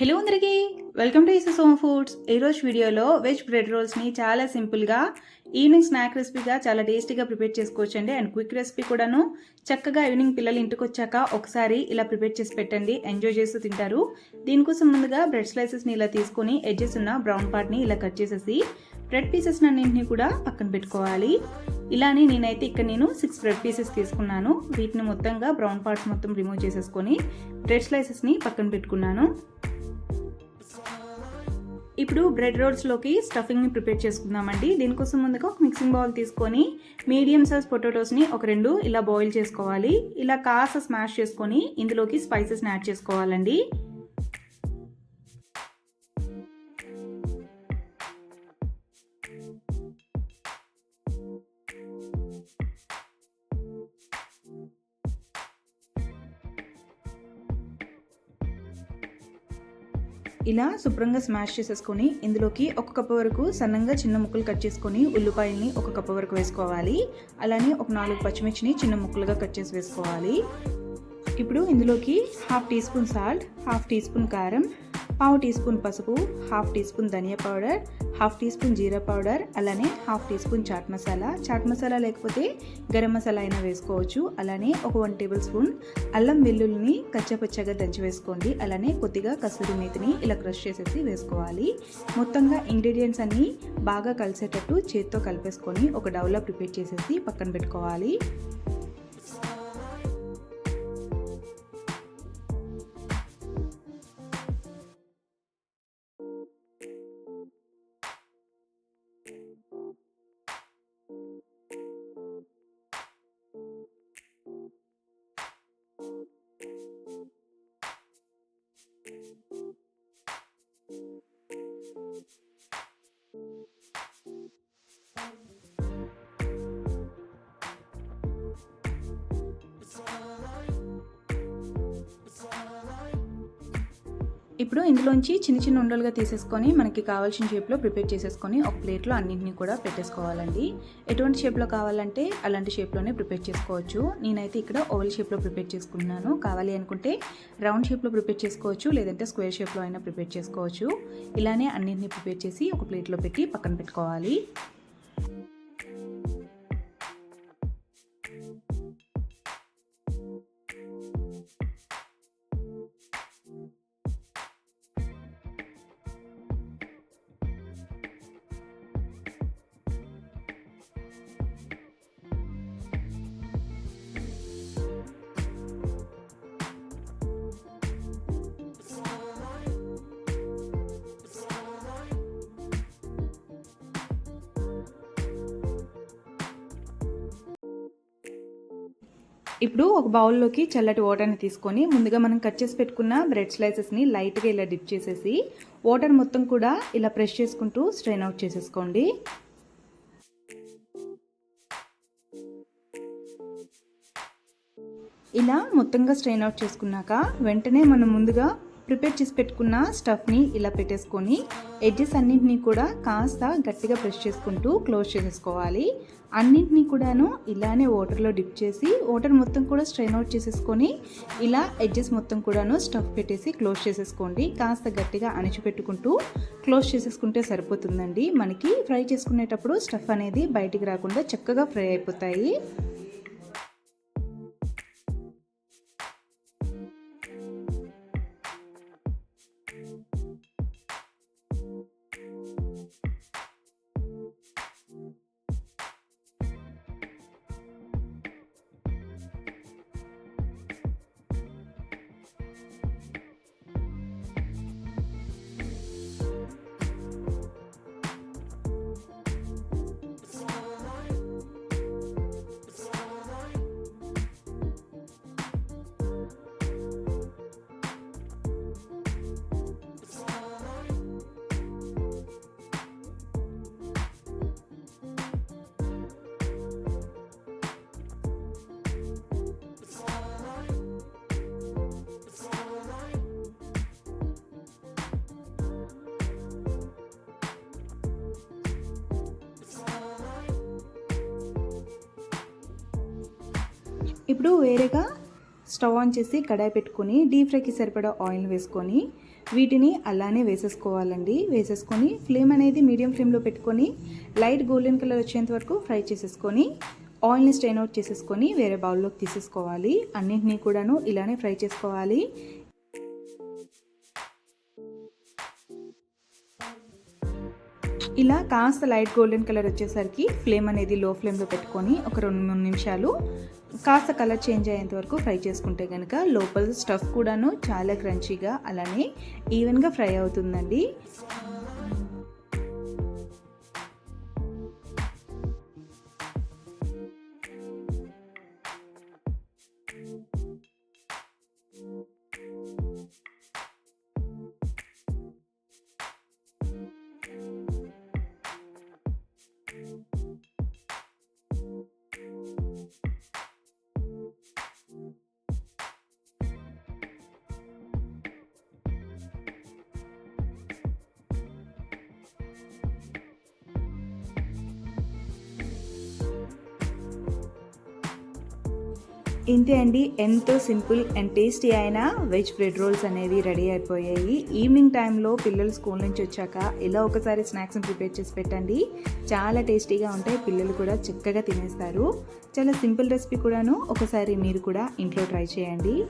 Hello అందరికీ. Welcome to ఇసస్ home foods ఈరోజు వీడియోలో వెజ్ బ్రెడ్ రోల్స్ని చాలా సింపుల్గా ఈవినింగ్ స్నాక్ రెసిపీగా చాలా టేస్టీగా ప్రిపేర్ చేసుకోవచ్చండి. అండ్ క్విక్ రెసిపీ కూడాను చక్కగా ఈవినింగ్ పిల్లలు ఇంటికి వచ్చాక ఒకసారి ఇలా ప్రిపేర్ చేసి పెట్టండి. ఎంజాయ్ చేస్తూ తింటారు. దీనికోసం ముందుగా బ్రెడ్ స్లైసెస్ని ఇలా తీసుకొని ఎడ్జెస్ ఉన్న బ్రౌన్ పార్ట్ని ఇలా కట్ చేసేసి బ్రెడ్ పీసెస్ అన్నింటినీ కూడా పక్కన పెట్టుకోవాలి. ఇలానే నేనైతే ఇక్కడ నేను సిక్స్ బ్రెడ్ పీసెస్ తీసుకున్నాను. వీటిని మొత్తంగా బ్రౌన్ పార్ట్స్ మొత్తం రిమూవ్ చేసేసుకొని బ్రెడ్ స్లైసెస్ని పక్కన పెట్టుకున్నాను. ఇప్పుడు బ్రెడ్ రోల్స్లోకి స్టఫింగ్ని ప్రిపేర్ చేసుకుందామండి. దీనికోసం ముందుగా ఒక మిక్సింగ్ బౌల్ తీసుకొని మీడియం సైజ్ పొటాటోస్ని ఒక రెండు ఇలా బాయిల్ చేసుకోవాలి. ఇలా కాస్త స్మాష్ చేసుకొని ఇందులోకి స్పైసెస్ని యాడ్ చేసుకోవాలండి. ఇలా శుభ్రంగా స్మాష్ చేసేసుకొని ఇందులోకి ఒక కప్పు వరకు సన్నంగా చిన్న ముక్కలు కట్ చేసుకొని ఉల్లిపాయల్ని ఒక కప్పు వరకు వేసుకోవాలి. అలానే ఒక నాలుగు పచ్చిమిర్చిని చిన్న ముక్కలుగా కట్ చేసి వేసుకోవాలి. ఇప్పుడు ఇందులోకి half teaspoon salt half teaspoon కారం పావు టీ స్పూన్ పసుపు హాఫ్ టీ స్పూన్ ధనియా పౌడర్ హాఫ్ టీ స్పూన్ జీరా పౌడర్ అలానే half teaspoon chaat masala. Chaat masala లేకపోతే గరం మసాలా అయినా వేసుకోవచ్చు. అలానే ఒక వన్ టేబుల్ స్పూన్ అల్లం వెల్లుల్లిని కచ్చపచ్చగా దంచి వేసుకోండి. అలానే కొద్దిగా కసూరి మేతిని ఇలా క్రష్ చేసేసి వేసుకోవాలి. మొత్తంగా ఇంగ్రీడియంట్స్ అన్నీ బాగా కలిసేటట్టు చేత్తో కలిపేసుకొని ఒక డౌలో ప్రిపేర్ చేసేసి పక్కన పెట్టుకోవాలి. ఇప్పుడు ఇందులోంచి చిన్న చిన్న ఉండలుగా తీసేసుకొని మనకి కావాల్సిన షేప్లో ప్రిపేర్ చేసేసుకొని ఒక ప్లేట్లో అన్నింటినీ కూడా పెట్టేసుకోవాలండి. ఎటువంటి షేప్లో కావాలంటే అలాంటి షేప్లోనే ప్రిపేర్ చేసుకోవచ్చు. నేనైతే ఇక్కడ ఓవల్ షేప్లో ప్రిపేర్ చేసుకున్నాను. కావాలి అనుకుంటే రౌండ్ షేప్లో ప్రిపేర్ చేసుకోవచ్చు లేదంటే స్క్వేర్ షేప్లో అయినా ప్రిపేర్ చేసుకోవచ్చు. ఇలానే అన్నింటినీ ప్రిపేర్ చేసి ఒక ప్లేట్లో పెట్టి పక్కన పెట్టుకోవాలి. ఇప్పుడు ఒక బౌల్లోకి చల్లటి వాటర్ని తీసుకొని ముందుగా మనం కట్ చేసి పెట్టుకున్న బ్రెడ్ స్లైసెస్ని లైట్గా ఇలా డిప్ చేసేసి వాటర్ మొత్తం కూడా ఇలా ప్రెస్ చేసుకుంటూ స్ట్రెయిన్ అవుట్ చేసేసుకోండి. ఇలా మొత్తంగా స్ట్రెయిన్ అవుట్ చేసుకున్నాక వెంటనే మనం ముందుగా ప్రిపేర్ చేసి పెట్టుకున్న స్టఫ్ని ఇలా పెట్టేసుకొని ఎడ్జెస్ అన్నింటినీ కూడా కాస్త గట్టిగా ప్రెస్ చేసుకుంటూ క్లోజ్ చేసేసుకోవాలి. అన్నింటినీ కూడాను ఇలానే వాటర్లో డిప్ చేసి వాటర్ మొత్తం కూడా స్ట్రెయిన్ అవుట్ చేసేసుకొని ఇలా ఎడ్జెస్ మొత్తం కూడాను స్టఫ్ పెట్టేసి క్లోజ్ చేసేసుకోండి. కాస్త గట్టిగా అణిచిపెట్టుకుంటూ క్లోజ్ చేసేసుకుంటే సరిపోతుందండి. మనకి ఫ్రై చేసుకునేటప్పుడు స్టఫ్ అనేది బయటికి రాకుండా చక్కగా ఫ్రై అయిపోతాయి. ఇప్పుడు వేరేగా స్టవ్ ఆన్ చేసి కడాయి పెట్టుకొని డీప్ ఫ్రైకి సరిపడా ఆయిల్ వేసుకొని వీటిని అలానే వేసేసుకోవాలండి. వేసేసుకొని ఫ్లేమ్ అనేది మీడియం ఫ్లేమ్లో పెట్టుకొని లైట్ గోల్డెన్ కలర్ వచ్చేంత వరకు ఫ్రై చేసేసుకొని ఆయిల్ని స్ట్రెయిన్ అవుట్ చేసేసుకొని వేరే బౌల్లోకి తీసేసుకోవాలి. అన్నింటినీ కూడాను ఇలానే ఫ్రై చేసుకోవాలి. ఇలా కాస్త లైట్ గోల్డెన్ కలర్ వచ్చేసరికి ఫ్లేమ్ అనేది లో ఫ్లేమ్లో పెట్టుకొని ఒక రెండు మూడు నిమిషాలు కాస్త కలర్ చేంజ్ అయ్యేంత వరకు ఫ్రై చేసుకుంటే కనుక లోపల స్టఫ్ కూడాను చాలా క్రంచీగా అలానే ఈవెన్గా ఫ్రై అవుతుందండి. ఇంతే అండి. ఎంతో సింపుల్ అండ్ టేస్టీ అయిన వెజ్ బ్రెడ్ రోల్స్ అనేవి రెడీ అయిపోయాయి. ఈవినింగ్ టైంలో పిల్లలు స్కూల్ నుంచి వచ్చాక ఇలా ఒకసారి స్నాక్స్ని ప్రిపేర్ చేసి పెట్టండి. చాలా టేస్టీగా ఉంటాయి. పిల్లలు కూడా చక్కగా తినేస్తారు. చాలా సింపుల్ రెసిపీ కూడాను. ఒకసారి మీరు కూడా ఇంట్లో ట్రై చేయండి.